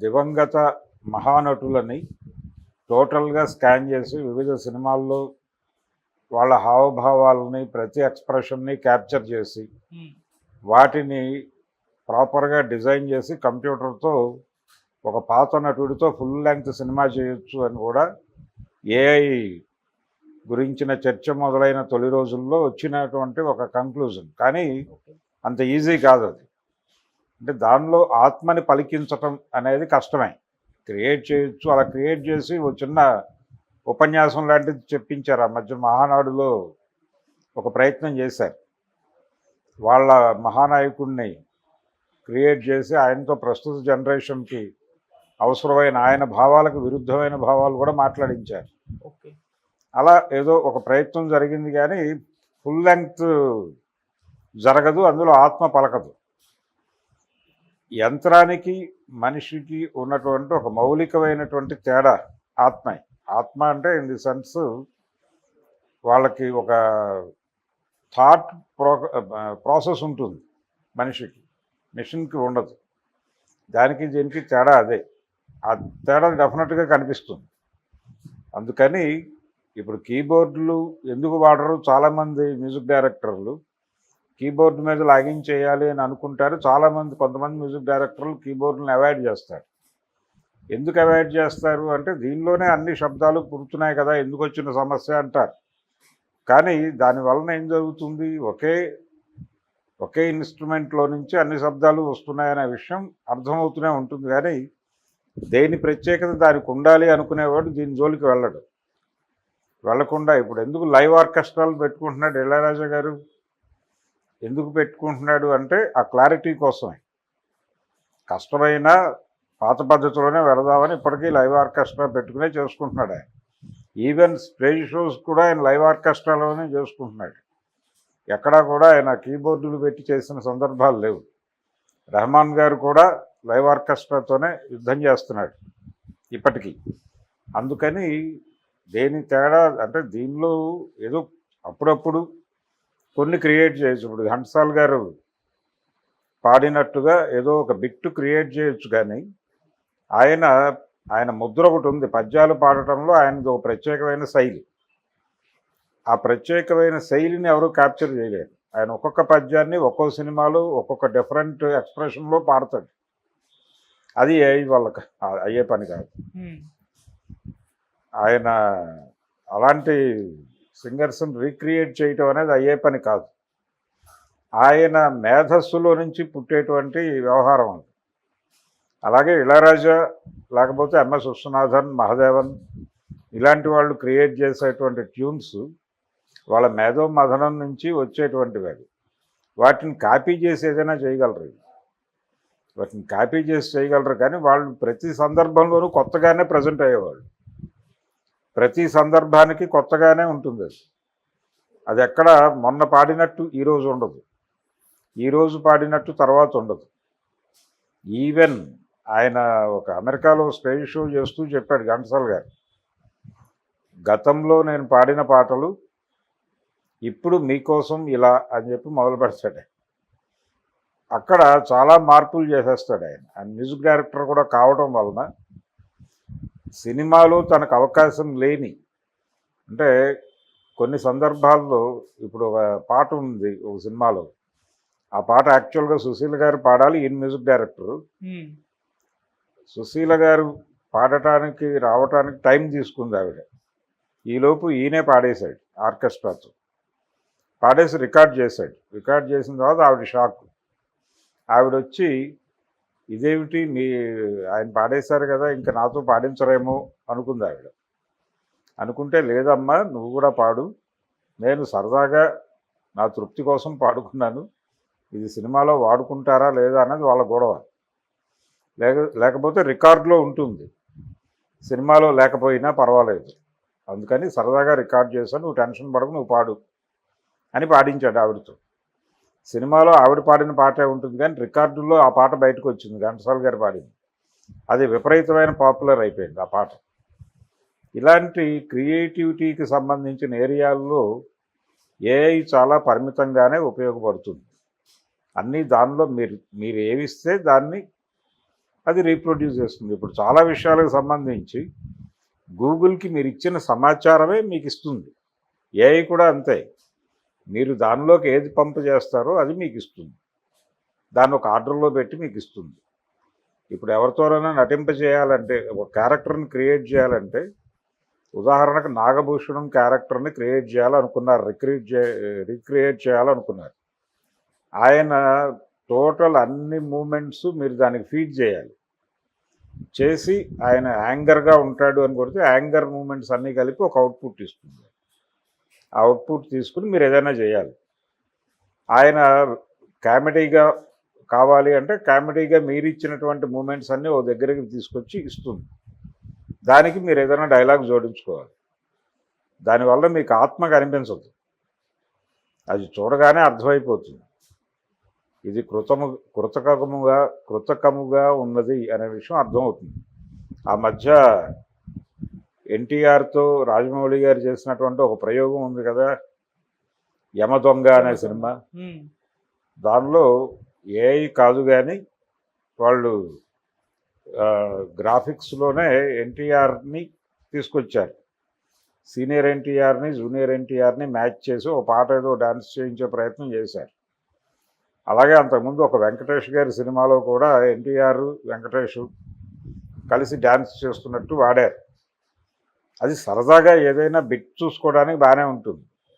దివంగత మహానటులని టోటల్గా స్కాన్ చేసి వివిధ సినిమాల్లో వాళ్ళ హావభావాలని ప్రతి ఎక్స్ప్రెషన్ని క్యాప్చర్ చేసి వాటిని ప్రాపర్గా డిజైన్ చేసి కంప్యూటర్తో ఒక పాత నటుడితో ఫుల్ లెంగ్త్ సినిమా చేయొచ్చు అని కూడా ఏఐ గురించిన చర్చ మొదలైన తొలి రోజుల్లో వచ్చినటువంటి ఒక కంక్లూజన్. కానీ అంత ఈజీ కాదు అది అంటే దానిలో ఆత్మని పలికించటం అనేది కష్టమే. క్రియేట్ చేయొచ్చు అలా క్రియేట్ చేసి ఒక చిన్న ఉపన్యాసం లాంటిది చెప్పించారు. ఆ మధ్య మహానాడులో ఒక ప్రయత్నం చేశారు. వాళ్ళ మహానాయకుడిని క్రియేట్ చేసి ఆయనతో ప్రస్తుత జనరేషన్కి అవసరమైన ఆయన భావాలకు విరుద్ధమైన భావాలు కూడా మాట్లాడించారు. అలా ఏదో ఒక ప్రయత్నం జరిగింది కానీ ఫుల్ లెంగ్త్ జరగదు అందులో ఆత్మ పలకదు. యంత్రానికి మనిషికి ఉన్నటువంటి ఒక మౌలికమైనటువంటి తేడా ఆత్మ. ఆత్మ అంటే ఇన్ ది సెన్స్ వాళ్ళకి ఒక థాట్ ప్రో ప్రాసెస్ ఉంటుంది మనిషికి. మిషన్కి ఉండదు. దానికి దీనికి తేడా అదే. ఆ తేడా డెఫినెట్గా కనిపిస్తుంది. అందుకని ఇప్పుడు కీబోర్డులు ఎందుకు వాడరు? చాలామంది మ్యూజిక్ డైరెక్టర్లు కీబోర్డ్ మీద లాగిన్ చేయాలి అని అనుకుంటారు. చాలామంది కొంతమంది మ్యూజిక్ డైరెక్టర్లు కీబోర్డ్ని అవాయిడ్ చేస్తారు. ఎందుకు అవాయిడ్ చేస్తారు అంటే దీనిలోనే అన్ని శబ్దాలు పుడుతున్నాయి కదా ఎందుకు వచ్చిన సమస్య అంటారు. కానీ దాని వలన ఏం జరుగుతుంది? ఒకే ఒకే ఇన్స్ట్రుమెంట్లో నుంచి అన్ని శబ్దాలు వస్తున్నాయనే విషయం అర్థమవుతూనే ఉంటుంది. కానీ దేని ప్రత్యేకత దానికి ఉండాలి అనుకునేవాడు దీని జోలికి వెళ్ళడు. వెళ్ళకుండా ఇప్పుడు ఎందుకు లైవ్ ఆర్కెస్ట్రాలు పెట్టుకుంటున్నాడు ఇళయరాజా గారు? ఎందుకు పెట్టుకుంటున్నాడు అంటే ఆ క్లారిటీ కోసమే. కష్టమైన పాత పద్ధతిలోనే వెళదామని ఇప్పటికీ లైవ్ ఆర్కెస్ట్రా పెట్టుకునే చేసుకుంటున్నాడు ఆయన. ఈవెన్ స్టేజ్ షోస్ కూడా ఆయన లైవ్ ఆర్కెస్ట్రాలోనే చేసుకుంటున్నాడు. ఎక్కడా కూడా ఆయన కీబోర్డులు పెట్టి చేసిన సందర్భాలు లేవు. రెహమాన్ గారు కూడా లైవ్ ఆర్కెస్ట్రాతోనే యుద్ధం చేస్తున్నాడు ఇప్పటికీ. అందుకని దేని తేడా అంటే దీనిలో ఏదో అప్పుడప్పుడు కొన్ని క్రియేట్ చేయొచ్చు. ఇప్పుడు ఘంటసాల్ గారు పాడినట్టుగా ఏదో ఒక బిట్ క్రియేట్ చేయొచ్చు కానీ ఆయన ఆయన ముద్ర ఒకటి ఉంది. పద్యాలు పాడటంలో ఆయనది ఒక ప్రత్యేకమైన శైలి. ఆ ప్రత్యేకమైన శైలిని ఎవరు క్యాప్చర్ చేయలేరు. ఆయన ఒక్కొక్క పద్యాన్ని ఒక్కో సినిమాలో ఒక్కొక్క డిఫరెంట్ ఎక్స్ప్రెషన్లో పాడతాడు. అది ఏ వాళ్ళకి అయ్యే పని కాదు. ఆయన అలాంటి సింగర్స్ని రీక్రియేట్ చేయటం అనేది అయ్యే పని కాదు. ఆయన మేధస్సులో నుంచి పుట్టేటువంటి వ్యవహారం అది. అలాగే ఇళరాజా లేకపోతే ఎంఎస్ విశ్వనాథన్ మహదేవన్ ఇలాంటి వాళ్ళు క్రియేట్ చేసేటువంటి ట్యూన్స్ వాళ్ళ మేధో మథనం నుంచి వచ్చేటువంటివి అవి. వాటిని కాపీ చేసి ఏదైనా చేయగలరు. వాటిని కాపీ చేసి చేయగలరు కానీ వాళ్ళు ప్రతి సందర్భంలోనూ కొత్తగానే ప్రజెంట్ అయ్యేవాళ్ళు. ప్రతి సందర్భానికి కొత్తగానే ఉంటుంది అది. అది ఎక్కడ మొన్న పాడినట్టు ఈరోజు ఉండదు. ఈరోజు పాడినట్టు తర్వాత ఉండదు. ఈవెన్ ఆయన ఒక అమెరికాలో స్టేజ్ షో చేస్తూ చెప్పాడు ఘంటసాల్ గారు. గతంలో నేను పాడిన పాటలు ఇప్పుడు మీకోసం ఇలా అని చెప్పి మొదలు పెడతాడు అక్కడ చాలా మార్పులు చేసేస్తాడు ఆయన. ఆయన మ్యూజిక్ డైరెక్టర్ కూడా కావడం వలన సినిమాలో తనకు అవకాశం లేని అంటే కొన్ని సందర్భాల్లో ఇప్పుడు ఒక పాట ఉంది ఒక సినిమాలో. ఆ పాట యాక్చువల్గా సుశీల్ గారు పాడాలి ఈయన మ్యూజిక్ డైరెక్టరు. సుశీల గారు పాడటానికి రావటానికి టైం తీసుకుంది ఆవిడ. ఈలోపు ఈయనే పాడేశాడు ఆర్కెస్ట్రాతో. పాడేసి రికార్డ్ చేశాడు. రికార్డ్ చేసిన తర్వాత ఆవిడ షాక్. ఆవిడ వచ్చి ఇదేమిటి? నీ ఆయన పాడేశారు కదా ఇంకా నాతో పాడించరేమో అనుకుంది ఆవిడ. అనుకుంటే లేదమ్మా నువ్వు కూడా పాడు. నేను సరదాగా నా తృప్తి కోసం పాడుకున్నాను. ఇది సినిమాలో వాడుకుంటారా లేదా అన్నది వాళ్ళ గొడవ. లేక లేకపోతే రికార్డులో ఉంటుంది. సినిమాలో లేకపోయినా పర్వాలేదు. అందుకని సరదాగా రికార్డ్ చేశాను నువ్వు టెన్షన్ పడకు నువ్వు పాడు అని పాడించాడు ఆవిడతో. సినిమాలో ఆవిడ పాడిన పాటే ఉంటుంది కానీ రికార్డుల్లో ఆ పాట బయటకు వచ్చింది ఘంటసాల గారు పాడింది. అది విపరీతమైన పాపులర్ అయిపోయింది ఆ పాట. ఇలాంటి క్రియేటివిటీకి సంబంధించిన ఏరియాల్లో ఏఐ చాలా పరిమితంగానే ఉపయోగపడుతుంది. అన్నీ దానిలో మీరు మీరు ఏమిస్తే దాన్ని అది రీప్రొడ్యూస్ చేస్తుంది. ఇప్పుడు చాలా విషయాలకు సంబంధించి గూగుల్కి మీరు ఇచ్చిన సమాచారమే మీకు ఇస్తుంది. ఏఐ కూడా అంతే. మీరు దానిలోకి ఏది పంపు చేస్తారో అది మీకు ఇస్తుంది. దాన్ని ఒక ఆర్డర్లో పెట్టి మీకు ఇస్తుంది. ఇప్పుడు ఎవరితోనైనా నటింప చేయాలంటే ఒక క్యారెక్టర్ని క్రియేట్ చేయాలంటే ఉదాహరణకు నాగభూషణం క్యారెక్టర్ని క్రియేట్ చేయాలనుకున్నారు రిక్రియేట్ చే రిక్రియేట్ చేయాలనుకున్నారు. ఆయన టోటల్ అన్ని మూమెంట్స్ మీరు దానికి ఫీడ్ చేయాలి. చేసి ఆయన యాంగర్గా ఉంటాడు అని కొడితే యాంగర్ మూమెంట్స్ అన్నీ కలిపి ఒక అవుట్పుట్ ఇస్తుంది. అవుట్పుట్ తీసుకుని మీరు ఏదైనా చేయాలి. ఆయన కామెడీగా కావాలి అంటే కామెడీగా మీరు ఇచ్చినటువంటి మూమెంట్స్ అన్నీ ఓ దగ్గరికి తీసుకొచ్చి ఇస్తుంది. దానికి మీరు ఏదైనా డైలాగ్ జోడించుకోవాలి. దానివల్ల మీకు ఆత్మ కనిపించదు. అది చూడగానే అర్థమైపోతుంది. ఇది కృతము కృతకముగా కృతకముగా ఉన్నది అనే విషయం అర్థమవుతుంది. ఆ మధ్య ఎన్టీఆర్తో రాజమౌళి గారు చేసినటువంటి ఒక ప్రయోగం ఉంది కదా యమ దొంగ అనే సినిమా. దానిలో ఏఐ కాదు కానీ వాళ్ళు గ్రాఫిక్స్లోనే ఎన్టీఆర్ని తీసుకొచ్చారు. సీనియర్ ఎన్టీఆర్ని జూనియర్ ఎన్టీఆర్ని మ్యాచ్ చేసి ఒక పాట ఏదో డాన్స్ చేయించే ప్రయత్నం చేశారు. అలాగే అంతకుముందు ఒక వెంకటేష్ గారి సినిమాలో కూడా ఎన్టీఆర్ వెంకటేష్ కలిసి డ్యాన్స్ చేస్తున్నట్టు వాడారు. అది సరదాగా ఏదైనా బిట్ చూసుకోవడానికి బాగానే ఉంటుంది.